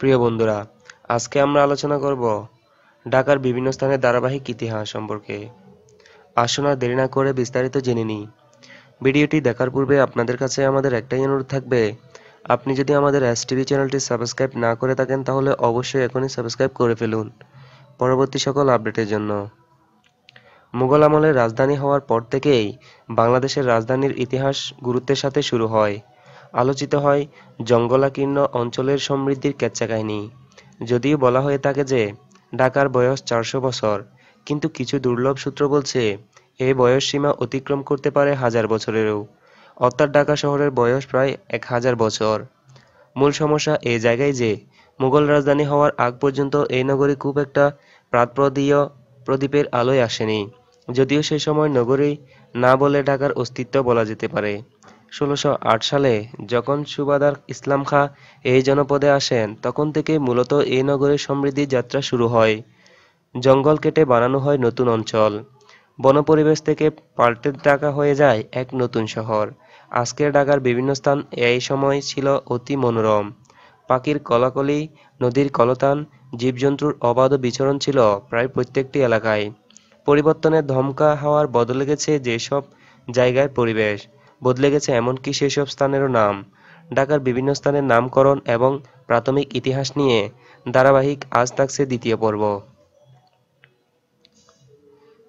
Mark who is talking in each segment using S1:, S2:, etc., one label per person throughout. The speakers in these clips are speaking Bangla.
S1: প্রিয় বন্ধুরা, আজকে আমরা আলোচনা করব ঢাকার বিভিন্ন স্থানের ধারাবাহিক ইতিহাস সম্পর্কে। আসুন আর দেরি না করে বিস্তারিত জেনে নিই। ভিডিওটি দেখার পূর্বে আপনাদের কাছে আমাদের একটাই অনুরোধ থাকবে, আপনি যদি আমাদের এস টিভি চ্যানেলটি সাবস্ক্রাইব না করে থাকেন তাহলে অবশ্যই এখনই সাবস্ক্রাইব করে ফেলুন। পরবর্তী সকল আপডেটের জন্য। মুঘল আমলের রাজধানী হওয়ার পর থেকেই বাংলাদেশের রাজধানীর ইতিহাস গুরুত্বের সাথে শুরু হয়। আলোচিত হয় জঙ্গলাকীর্ণ অঞ্চলের সমৃদ্ধির কেচ্ছা কাহিনী। যদিও বলা হয়ে থাকে যে, ঢাকার বয়স চারশো বছর, কিন্তু কিছু দুর্লভ সূত্র বলছে এই বয়স সীমা অতিক্রম করতে পারে হাজার বছরেরও। অর্থাৎ ঢাকা শহরের বয়স প্রায় এক হাজার বছর। মূল সমস্যা এই জায়গায় যে, মুঘল রাজধানী হওয়ার আগ পর্যন্ত এই নগরী খুব একটা প্রাতপ্রদীয় প্রদীপের আলোয় আসেনি, যদিও সে সময় নগরী না বলে ঢাকার অস্তিত্ব বলা যেতে পারে। ষোলোশো সালে যখন সুবাদার ইসলাম খাঁ এই জনপদে আসেন, তখন থেকে মূলত এই নগরের সমৃদ্ধি যাত্রা শুরু হয়। জঙ্গল কেটে বানানো হয় নতুন অঞ্চল। বনপরিবেশ থেকে পাল্টে ঢাকা হয়ে যায় এক নতুন শহর। আজকের ঢাকার বিভিন্ন স্থান এই সময় ছিল অতি মনোরম। পাখির কলাকলি, নদীর কলতান, জীবজন্তুর অবাধ বিচরণ ছিল প্রায় প্রত্যেকটি এলাকায়। পরিবর্তনের ধমকা হওয়ার বদলে গেছে যেসব জায়গায় পরিবেশ। বদলে গেছে এমনকি সেসব স্থানেরও নাম। ঢাকার বিভিন্ন স্থানের নামকরণ এবং প্রাথমিক ইতিহাস নিয়ে ধারাবাহিক আজ থাকছে দ্বিতীয় পর্ব।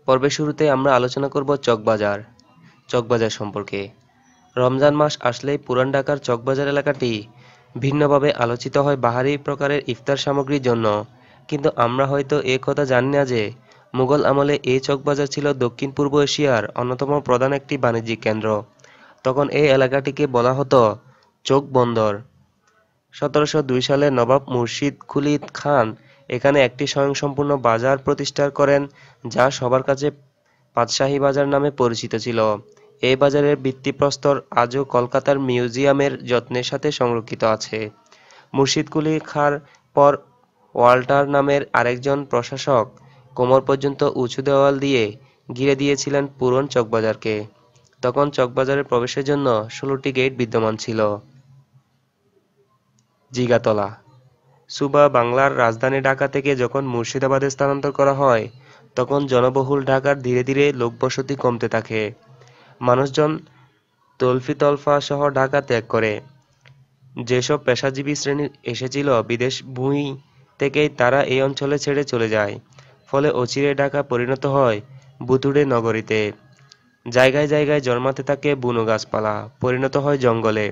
S1: পর্বের শুরুতে আমরা আলোচনা করব চকবাজার চকবাজার সম্পর্কে। রমজান মাস আসলেই পুরান ঢাকার চকবাজার এলাকাটি ভিন্নভাবে আলোচিত হয় বাহারি প্রকারের ইফতার সামগ্রীর জন্য। কিন্তু আমরা হয়তো এ কথা জানি না যে মুঘল আমলে এই চকবাজার ছিল দক্ষিণ পূর্ব এশিয়ার অন্যতম প্রধান একটি বাণিজ্যিক কেন্দ্র। তখন এই এলাকাটিকে বলা হতো চোখ বন্দর। সতেরোশো দুই সালে নবাব মুর্শিদ কুলি খান এখানে একটি স্বয়ংসম্পূর্ণ বাজার প্রতিষ্ঠা করেন, যা সবার কাছে পাতশাহী বাজার নামে পরিচিত ছিল। এই বাজারের ভিত্তিপ্রস্তর আজও কলকাতার মিউজিয়ামের যত্নের সাথে সংরক্ষিত আছে। মুর্শিদ কুলি খাঁর পর ওয়াল্টার নামের আরেকজন প্রশাসক কোমর পর্যন্ত উঁচু দেওয়াল দিয়ে ঘিরে দিয়েছিলেন পুরন চকবাজারকে। তখন চকবাজারে প্রবেশের জন্য ষোলোটি গেট বিদ্যমান ছিল। জিগাতলা। সুবা বাংলার রাজধানী ঢাকা থেকে যখন মুর্শিদাবাদে স্থানান্তর করা হয়, তখন জনবহুল ঢাকার ধীরে ধীরে লোকবসতি কমতে থাকে। মানুষজন তলফি তলফা সহ ঢাকা ত্যাগ করে। যেসব পেশাজীবী শ্রেণি এসেছিল বিদেশ ভূমি থেকেই তারা এই অঞ্চলে ছেড়ে চলে যায়। ফলে অচিরে ঢাকা পরিণত হয় বুতুড়ে নগরীতে। জায়গায় জায়গায় জন্মাতে থাকে বুনো গাছপালা, পরিণত হয় জঙ্গলে।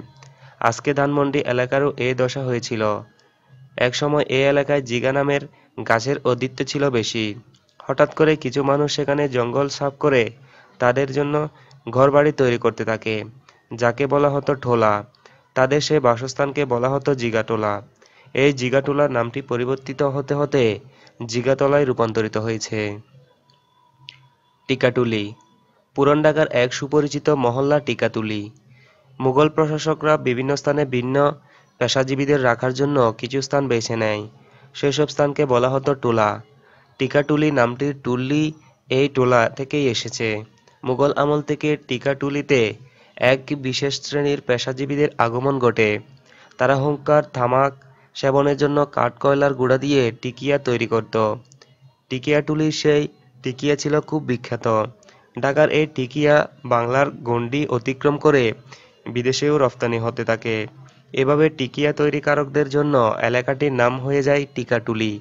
S1: আজকে ধানমন্ডি এলাকারও এ দশা হয়েছিল। একসময় এই এলাকায় জিগা নামের গাছের অদিত্য ছিল বেশি। হঠাৎ করে কিছু মানুষ সেখানে জঙ্গল সাফ করে তাদের জন্য ঘরবাড়ি তৈরি করতে থাকে, যাকে বলা হতো ঠোলা। তাদের সে বাসস্থানকে বলা হতো জিগাটোলা। এই জিগাটোলা নামটি পরিবর্তিত হতে হতে জিগাতলায় রূপান্তরিত হয়েছে। টিকাটুলি পুরান ঢাকার এক সুপরিচিত মহল্লা টিকাতুলি মুঘল প্রশাসকরা বিভিন্ন স্থানে ভিন্ন পেশাজীবীদের রাখার জন্য কিছু স্থান বেছে নেয়। সেসব স্থানকে বলা হতো টোলা। টিকাটুলি নামটির টুল্লি এই টোলা থেকেই এসেছে। মুঘল আমল থেকে টিকাটুলিতে এক বিশেষ শ্রেণির পেশাজীবীদের আগমন ঘটে। তারা হুঙ্কার থামাক সেবনের জন্য কাঠকয়লার গুঁড়া দিয়ে টিকিয়া তৈরি করত। টিকিয়াটুলির সেই টিকিয়া ছিল খুব বিখ্যাত। ঢাকার এই টিকিয়া বাংলার গণ্ডি অতিক্রম করে বিদেশেও রফতানি হতে থাকে। এভাবে টিকিয়া তৈরিকারকদের জন্য এলাকাটির নাম হয়ে যায় টিকাটুলি।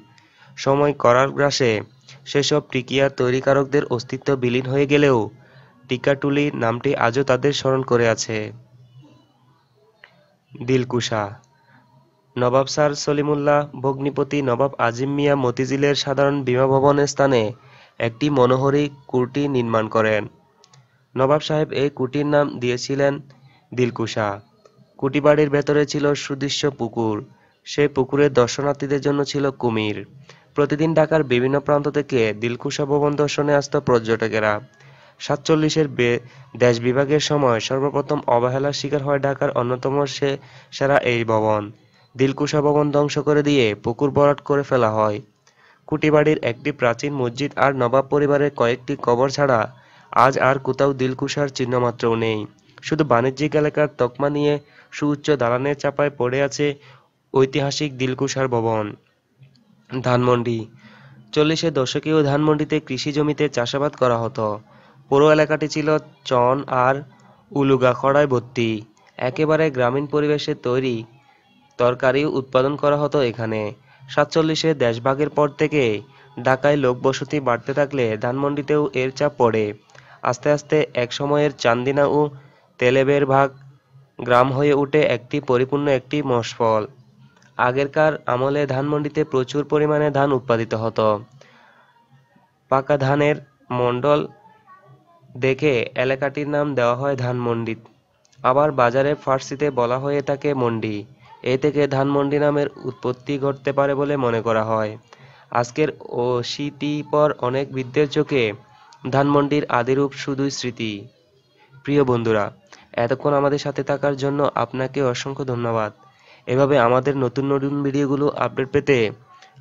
S1: সময় করার গ্রাসে সেসব টিকিয়া তৈরিকারকদের অস্তিত্ব বিলীন হয়ে গেলেও টিকাটুলি নামটি আজও তাদের স্মরণ করে আছে। দিলকুশা। নবাব স্যার সলিমুল্লাহ, ভগ্নিপতি নবাব আজিম মিয়া মতিঝিলের সাধারণ বিমা ভবনের স্থানে একটি মনোহরী কুটি নির্মাণ করেন। নবাব সাহেব এই কুটির নাম দিয়েছিলেন দিলকুশা। কুটিবাড়ির ভেতরে ছিল সুদৃশ্য পুকুর। সেই পুকুরের দর্শনার্থীদের জন্য ছিল কুমির। প্রতিদিন ঢাকার বিভিন্ন প্রান্ত থেকে দিলকুশা ভবন দর্শনে আসত পর্যটকেরা। সাতচল্লিশের দেশ বিভাগের সময় সর্বপ্রথম অবহেলার শিকার হয় ঢাকার অন্যতম সে, সেরা এই ভবন। দিলকুশা ভবন ধ্বংস করে দিয়ে পুকুর ভরাট করে ফেলা হয়। কুটিবাড়ির একটি প্রাচীন মসজিদ আর নবাব পরিবারের কয়েকটি কবর ছাড়া আজ আর কোথাও দিলকুশার চিহ্নমাত্রও নেই। শুধু বাণিজ্যিক এলাকার তকমা নিয়ে সুউচ্চ দালানের চাপায় পড়ে আছে ঐতিহাসিক দিলকুশার ভবন। ধানমন্ডি। চল্লিশের দশকেও ধানমন্ডিতে কৃষি জমিতে চাষাবাদ করা হতো। পুরো এলাকাটি ছিল চন আর উলুগাখড়ায় ভর্তি। একেবারে গ্রামীণ পরিবেশে তৈরি তরকারি উৎপাদন করা হতো এখানে। সাতচল্লিশে দেশভাগের পর থেকে ঢাকায় লোকবসতি বাড়তে থাকলে ধানমন্ডিতেও এর চাপ পড়ে। আস্তে আস্তে এক সময়ের চান্দিনা ও তেলেবের ভাগ গ্রাম হয়ে উঠে একটি পরিপূর্ণ একটি মশফল আগেরকার আমলে ধানমন্ডিতে প্রচুর পরিমাণে ধান উৎপাদিত হতো। পাকা ধানের মণ্ডল দেখে এলাকাটির নাম দেওয়া হয় ধানমন্ডি আবার বাজারে ফার্সিতে বলা হয়ে থাকে মন্ডি। এ থেকে ধানমন্ডি নামের উৎপত্তি ঘটতে পারে বলে মনে করা হয়। আজকের অশীতিপর অনেক বৃদ্ধের চোখে ধানমন্ডির আদিরূপ শুধুই স্মৃতি। প্রিয় বন্ধুরা, এতক্ষণ আমাদের সাথে থাকার জন্য আপনাকে অসংখ্য ধন্যবাদ। এভাবে আমাদের নতুন নতুন ভিডিওগুলো আপডেট পেতে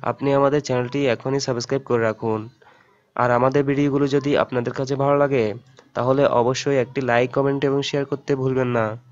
S1: আপনি আমাদের চ্যানেলটি এখনই সাবস্ক্রাইব করে রাখুন। আর আমাদের ভিডিওগুলো যদি আপনাদের কাছে ভালো লাগে, তাহলে অবশ্যই একটি লাইক, কমেন্ট এবং শেয়ার করতে ভুলবেন না।